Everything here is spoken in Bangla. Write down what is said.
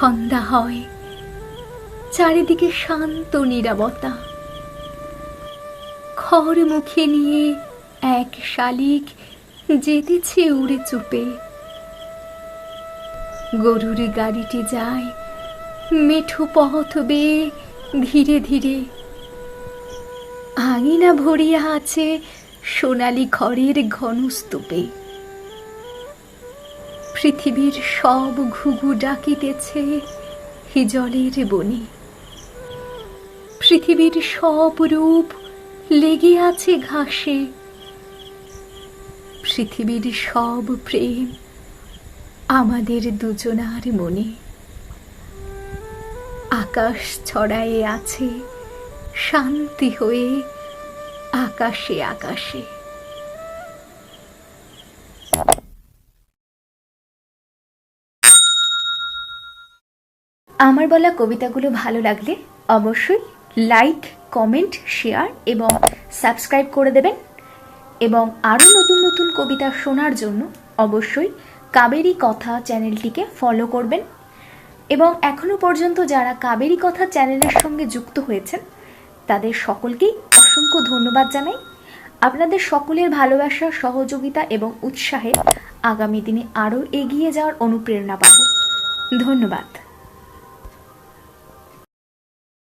সন্ধ্যা হয়। চারিদিকে শান্ত নিরাবতা। খড় মুখে নিয়ে এক শালিক যেতেছে উড়ে চুপে। গরুর গাড়িটি যায় মেঠো পথ বেয়ে ধীরে ধীরে। আঙিনা ভরিয়া আছে সোনালি খড়ের ঘন স্তূপে পৃথিবীর সব ঘুঘু ডাকিতেছে হিজলের বনে। পৃথিবীর সব রূপ লেগে আছে ঘাসে। পৃথিবীর সব প্রেম আমাদের দুজনার মনে। আকাশ ছড়ায়ে আছে শান্তি হয়ে আকাশে আকাশে। আমার বলা কবিতাগুলো ভালো লাগলে অবশ্যই লাইক কমেন্ট শেয়ার এবং সাবস্ক্রাইব করে দেবেন। এবং আরও নতুন নতুন কবিতা শোনার জন্য অবশ্যই কাবেরী কথা চ্যানেলটিকে ফলো করবেন। এবং এখনও পর্যন্ত যারা কাবেরী কথা চ্যানেলের সঙ্গে যুক্ত হয়েছেন, তাদের সকলকেই অসংখ্য ধন্যবাদ জানাই। আপনাদের সকলের ভালোবাসা, সহযোগিতা এবং উৎসাহে আগামী দিনে আরও এগিয়ে যাওয়ার অনুপ্রেরণা পাব। ধন্যবাদ।